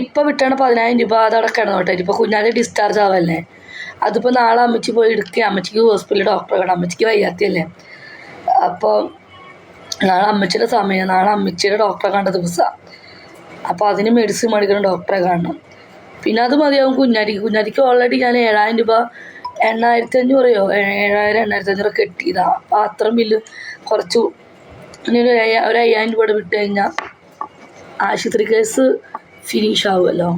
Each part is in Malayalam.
ഇപ്പം വിട്ടാണ് പതിനായിരം രൂപ അതവിടെ കിടന്നോട്ടെ. ഇപ്പം കുഞ്ഞാലെ ഡിസ്ചാർജ് ആവല്ലേ. അതിപ്പോൾ നാളെ അമ്മച്ചി പോയി എടുക്കുക അമ്മച്ചിക്ക് ഹോസ്പിറ്റലിൽ ഡോക്ടറെ കാണാം അമ്മച്ചിക്ക് വയ്യാത്തയല്ലേ. അപ്പോൾ നാളെ അമ്മച്ചിയുടെ സമയം. നാളെ അമ്മച്ചിയുടെ ഡോക്ടറെ കണ്ട ദിവസമാണ് അപ്പോൾ അതിന് മെഡിസിൻ മേടിക്കണം ഡോക്ടറെ കാണണം. പിന്നെ അത് മതിയാവും കുഞ്ഞാരിക്ക് കുഞ്ഞാരിക്ക് ഓൾറെഡി ഞാൻ ഏഴായിരം രൂപ എണ്ണായിരത്തി അഞ്ഞൂറയോ ഏഴായിരം എണ്ണായിരത്തി അഞ്ഞൂറ് കെട്ടിയതാണ് അപ്പോൾ അത്രയും ബില്ല് കുറച്ചു. ഇനി ഒരു ഒരു അയ്യായിരം രൂപയുടെ വിട്ട് കഴിഞ്ഞാൽ ആശുപത്രി കേസ് ഫിനിഷ് ആവുമല്ലോ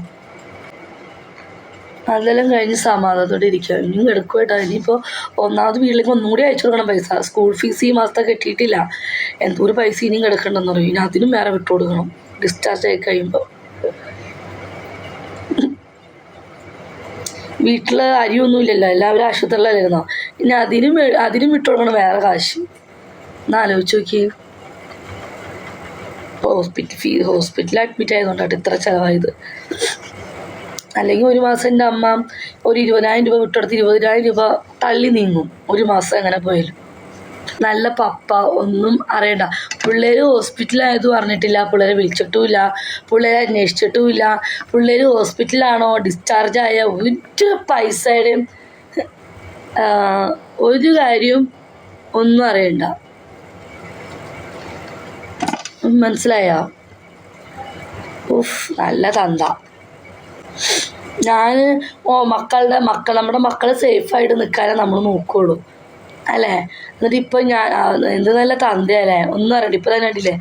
അതെല്ലാം കഴിഞ്ഞ് സമാധാനത്തോടെ ഇരിക്കുക ഇനിയും കേട്ടോ ഇനിയിപ്പോൾ ഒന്നാമത് വീട്ടിലേക്ക് ഒന്നും കൂടി അയച്ചു കൊടുക്കണം പൈസ. സ്കൂൾ ഫീസ് ഈ മാസത്തെ കെട്ടിയിട്ടില്ല. എന്തോരം പൈസ ഇനിയും കിടക്കണ്ടെന്ന് പറയും. ഇനി അതിനും വേറെ വിട്ടു കൊടുക്കണം. ഡിസ്ചാർജ് ആയി കഴിയുമ്പോൾ വീട്ടിൽ അരിയൊന്നുമില്ലല്ലോ. എല്ലാവരും ആശുപത്രിയിലായിരുന്നോ. ഇനി അതിനും അതിനും വിട്ടു കൊടുക്കണം വേറെ കാശ്. എന്നാലോചിച്ച് നോക്കിയേ. നോക്കി ഹോസ്പിറ്റൽ ഫീ ഹോസ്പിറ്റലിൽ അഡ്മിറ്റ് ആയതുകൊണ്ടാണ് ഇത്ര ചിലവായത്. അല്ലെങ്കിൽ ഒരു മാസം എന്റെ അമ്മ ഒരു ഇരുപതിനായിരം രൂപ വിട്ടെടുത്ത് ഇരുപതിനായിരം രൂപ തള്ളി നീങ്ങും. ഒരു മാസം എങ്ങനെ പോയാലും. നല്ല പപ്പ ഒന്നും അറിയണ്ട. പിള്ളേർ ഹോസ്പിറ്റലായത് പറഞ്ഞിട്ടില്ല പിള്ളേരെ വിളിച്ചിട്ടുമില്ല പിള്ളേരെ അന്വേഷിച്ചിട്ടുമില്ല. പിള്ളേർ ഹോസ്പിറ്റലാണോ ഡിസ്ചാർജ് ആയ ഒരു പൈസയുടെയും ഒരു കാര്യവും ഒന്നും അറിയണ്ട. മനസ്സിലായോ? ഉഫ് നല്ല തന്ത. ഞാൻ ഓ മക്കളുടെ മക്കൾ നമ്മുടെ മക്കൾ സേഫായിട്ട് നിൽക്കാനേ നമ്മൾ നോക്കുകയുള്ളൂ അല്ലേ? എന്നിട്ട് ഇപ്പം ഞാൻ എന്ത് നല്ല തന്തയല്ലേ? ഒന്നും അറിയണ്ട. ഇപ്പം തന്നെ കണ്ടില്ലേ?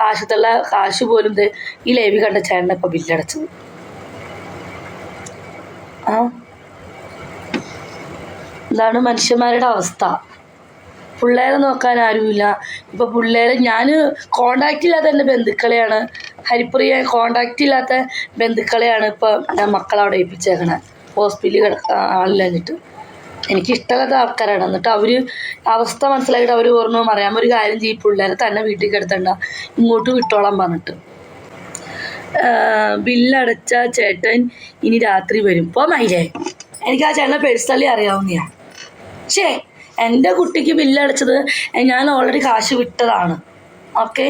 ആശുപത്രിയിലെ കാശ് പോലും ഈ ലേവി കണ്ട ചേട്ടൻ ഇപ്പം ബില്ലടച്ചത് ആ? ഇതാണ് മനുഷ്യന്മാരുടെ അവസ്ഥ. പിള്ളേരെ നോക്കാൻ ആരുമില്ല. ഇപ്പം പിള്ളേരെ ഞാൻ കോണ്ടാക്റ്റ് ഇല്ലാത്ത എന്റെ ബന്ധുക്കളെയാണ്. ഹരിപ്രിയ കോണ്ടാക്റ്റ് ഇല്ലാത്ത ബന്ധുക്കളെയാണ് ഇപ്പം ഞാൻ മക്കളവിടെ ഏൽപ്പിച്ചേക്കണേ. ഹോസ്പിറ്റലിൽ കിടക്ക ആളില്ലാഞ്ഞിട്ട്. എനിക്ക് ഇഷ്ടമില്ലാത്ത ആൾക്കാരാണ്. എന്നിട്ട് അവർ അവസ്ഥ മനസ്സിലാക്കിയിട്ട് അവർ പറഞ്ഞു അറിയാൻ ഒരു കാര്യം ചെയ്യും പിള്ളേരെ തന്നെ വീട്ടിൽ കിടത്തണ്ട. ഇങ്ങോട്ട് വിട്ടോളാം പറഞ്ഞിട്ട്. ബില്ലടച്ച ചേട്ടൻ ഇനി രാത്രി വരും. പോ മൈലേ എനിക്ക് ആ ചേട്ടനെ പേഴ്സണലി അറിയാവുന്നതാണ് ഷേ എന്റെ കുട്ടിക്ക് ബില്ലടച്ചത് ഞാൻ ഓൾറെഡി കാശ് വിട്ടതാണ്. ഓക്കെ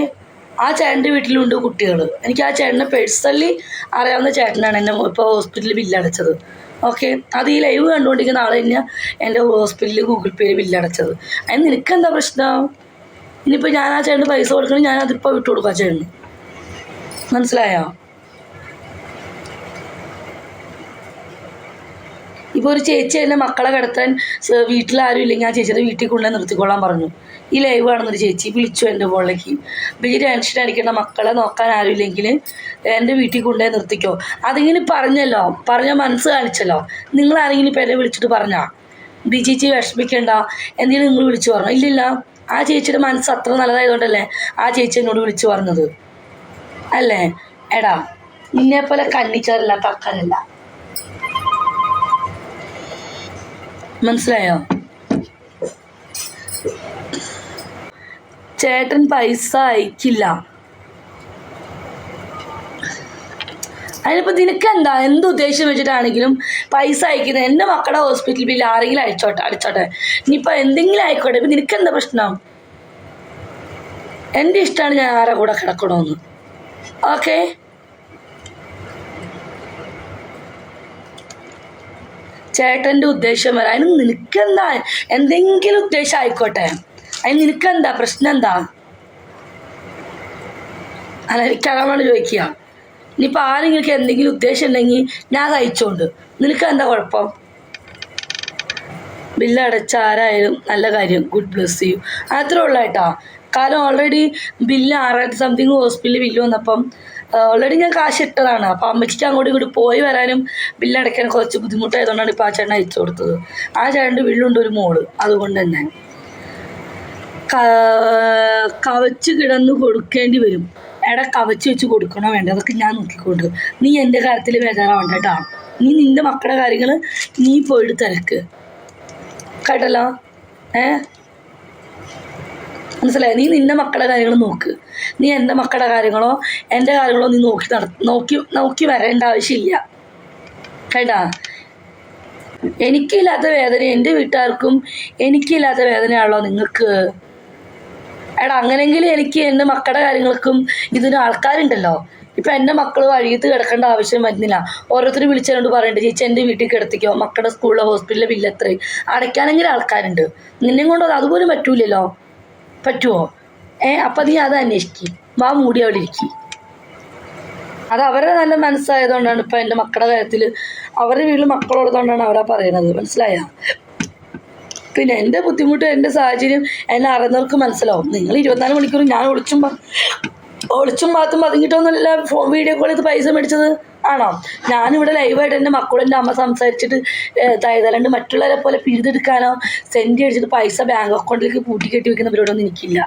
ആ ചേട്ടന്റെ വീട്ടിലുണ്ട് കുട്ടികൾ എനിക്ക് ആ ചേട്ടനെ പേഴ്സണലി അറിയാവുന്ന ചേട്ടനാണ് എന്നെ ഇപ്പോൾ ഹോസ്പിറ്റലിൽ ബില്ലടച്ചത് ഓക്കെ അത് ഈ ലൈവ് കണ്ടുകൊണ്ടിരിക്കുന്ന ആൾ തന്നെയാണ് എന്റെ ഹോസ്പിറ്റലിൽ ഗൂഗിൾ പേയിൽ ബില്ലടച്ചത് അതിന് നിനക്ക് എന്താ പ്രശ്നം? ഇനിയിപ്പോൾ ഞാൻ ആ ചേട്ടന് പൈസ കൊടുക്കണം ഞാൻ അതിപ്പോൾ വിട്ടു കൊടുക്കാം ചേട്ടന്. മനസ്സിലായോ? ഇപ്പോൾ ഒരു ചേച്ചി എന്റെ മക്കളെ കിടത്താൻ വീട്ടിലാരും ഇല്ലെങ്കിൽ ആ ചേച്ചിയുടെ വീട്ടിൽ കൊണ്ടുപോയി നിർത്തിക്കൊള്ളാൻ പറഞ്ഞു. ഈ ലൈവ് കാണുന്നൊരു ചേച്ചി വിളിച്ചു എന്റെ ഫോണിലേക്ക് അപ്പോൾ ഈ ടെൻഷൻ അടിക്കേണ്ട മക്കളെ നോക്കാൻ ആരും ഇല്ലെങ്കിൽ എന്റെ വീട്ടിൽ കൊണ്ടുപോയി നിർത്തിക്കോ. അതിങ്ങനെ പറഞ്ഞല്ലോ. പറഞ്ഞ മനസ്സ് കാണിച്ചല്ലോ. നിങ്ങൾ ആരെങ്കിലും ഇപ്പം എന്നെ വിളിച്ചിട്ട് പറഞ്ഞാ? ബി ചേച്ചി വിഷമിക്കേണ്ട. എന്തെങ്കിലും നിങ്ങൾ വിളിച്ചു പറഞ്ഞു ഇല്ലില്ല. ആ ചേച്ചിയുടെ മനസ്സ് അത്ര നല്ലതായതുകൊണ്ടല്ലേ ആ ചേച്ചി എന്നോട് വിളിച്ചു പറഞ്ഞത്. അല്ലേ? എടാ നിന്നെപ്പോലെ കണ്ണിച്ചാറില്ല ആൾക്കാരല്ല. മനസ്സിലായോ? ചേട്ടൻ പൈസ അയക്കില്ല. അതിനിപ്പോൾ നിനക്ക് എന്താ എന്ത് ഉദ്ദേശം വെച്ചിട്ടാണെങ്കിലും പൈസ അയക്കുന്നത്? എന്റെ മക്കളുടെ ഹോസ്പിറ്റൽ ബില്ല് ആരെങ്കിലും അയച്ചോട്ടെ അടിച്ചോട്ടെ. ഇനിയിപ്പോൾ എന്തെങ്കിലും ആയിക്കോട്ടെ. ഇപ്പം നിനക്ക് എന്താ പ്രശ്നം? എന്റെ ഇഷ്ടമാണ് ഞാൻ ആരെ കൂടെ കിടക്കണമെന്ന് ഓക്കേ ചേട്ടന്റെ ഉദ്ദേശം വരാം അതിന് നിനക്കെന്താ? എന്തെങ്കിലും ഉദ്ദേശം ആയിക്കോട്ടെ. അതിന് നിനക്കെന്താ? പ്രശ്നം എന്താ അല്ല എനിക്ക് വേണ്ടി ചോദിക്കുക. ഇനിയിപ്പോൾ ആരെങ്കിലും എന്തെങ്കിലും ഉദ്ദേശം ഉണ്ടെങ്കിൽ ഞാൻ കഴിച്ചോണ്ട് നിനക്ക് എന്താ കുഴപ്പം? ബില്ലടച്ച ആരായാലും നല്ല കാര്യം. ഗുഡ് ബ്ലസ് ചെയ്യൂ അത്രേ ഉള്ളൂ കേട്ടോ. കാരണം ഓൾറെഡി ബില്ല് ആറായിരത്തി സംതിങ് ഹോസ്പിറ്റലിൽ ബില്ല് വന്നപ്പം ഓൾറെഡി ഞാൻ കാശ് ഇട്ടതാണ്. അപ്പൊ അമ്മച്ചിക്ക് അങ്ങോട്ടും ഇങ്ങോട്ട് പോയി വരാനും ബില്ല് അടയ്ക്കാൻ കുറച്ച് ബുദ്ധിമുട്ടായതുകൊണ്ടാണ് ഇപ്പോൾ ആ ചേട്ടൻ അയച്ചു കൊടുത്തത്. ആ ചേട്ടന്റെ വീട്ടിലുണ്ട് ഒരു മോൾ. അതുകൊണ്ട് തന്നെ. കവച്ച് കിടന്ന് കൊടുക്കേണ്ടി വരും. എടാ കവച്ച് വെച്ച് കൊടുക്കണോ വേണ്ട? അതൊക്കെ ഞാൻ നോക്കിക്കൊണ്ട്. നീ എന്റെ കാര്യത്തിൽ ബേജാറാവണ്ട കേട്ടോ. നീ നിന്റെ മക്കളുടെ കാര്യങ്ങൾ നീ പോയിട്ട് തിരക്ക്. കേട്ടല്ലോ? ഏ? മനസ്സിലായി? നീ നിന്റെ മക്കളുടെ കാര്യങ്ങൾ നോക്ക്. നീ എന്റെ മക്കളുടെ കാര്യങ്ങളോ എന്റെ കാര്യങ്ങളോ നീ നോക്കി നട നോക്കി നോക്കി വരേണ്ട ആവശ്യമില്ല. കേട്ടാ? എനിക്കില്ലാത്ത വേദന എന്റെ വീട്ടുകാർക്കും എനിക്കില്ലാത്ത വേദനയാണല്ലോ നിങ്ങൾക്ക്. എടാ അങ്ങനെങ്കിലും എനിക്ക് എന്റെ മക്കളുടെ കാര്യങ്ങൾക്കും ഇതിന് ആൾക്കാരുണ്ടല്ലോ. ഇപ്പം എന്റെ മക്കൾ വഴിയത്ത് കിടക്കേണ്ട ആവശ്യം വരുന്നില്ല. ഓരോരുത്തർ വിളിച്ചതുകൊണ്ട് പറയണ്ട ചേച്ചി എന്റെ വീട്ടിൽ കിടത്തിക്കോ. മക്കളുടെ സ്കൂളിലെ ഹോസ്പിറ്റലിലെ ബില്ല് എത്രയും അടയ്ക്കാനെങ്കിലും ആൾക്കാരുണ്ട്. നിന്നെ കൊണ്ട് അതുപോലും പറ്റൂലല്ലോ. പറ്റുമോ ഏ അപ്പം നീ അത് അന്വേഷിക്കും. വാ മൂടി അവിടെ ഇരിക്കും. അത് അവരുടെ നല്ല മനസ്സായതുകൊണ്ടാണ് ഇപ്പം എന്റെ മക്കളുടെ കാര്യത്തിൽ അവരുടെ വീട്ടിൽ മക്കളുള്ളതുകൊണ്ടാണ് അവരാ പറയണത്. മനസ്സിലായോ? പിന്നെ എന്റെ ബുദ്ധിമുട്ട് എന്റെ സാഹചര്യം എന്നെ അറിയുന്നവർക്ക് മനസ്സിലാവും. നിങ്ങൾ ഇരുപത്തിനാല് മണിക്കൂർ ഞാൻ ഒളിച്ചും ഒളിച്ചും പാത്തും പതുങ്ങിയിട്ടൊന്നുമല്ല ഫോൺ വീഡിയോ കോൾ ചെയ്ത് പൈസ മേടിച്ചത് ആണോ? ഞാനിവിടെ ലൈവായിട്ട് എന്റെ മക്കളും എന്റെ അമ്മ സംസാരിച്ചിട്ട് തയ്യതല്ലാണ്ട് മറ്റുള്ളവരെ പോലെ പിഴുതെടുക്കാനോ സെൻഡ് അടിച്ചിട്ട് പൈസ ബാങ്ക് അക്കൗണ്ടിലേക്ക് പൂട്ടി കെട്ടി വെക്കുന്ന പരിപാടിയൊന്നും എനിക്കില്ല.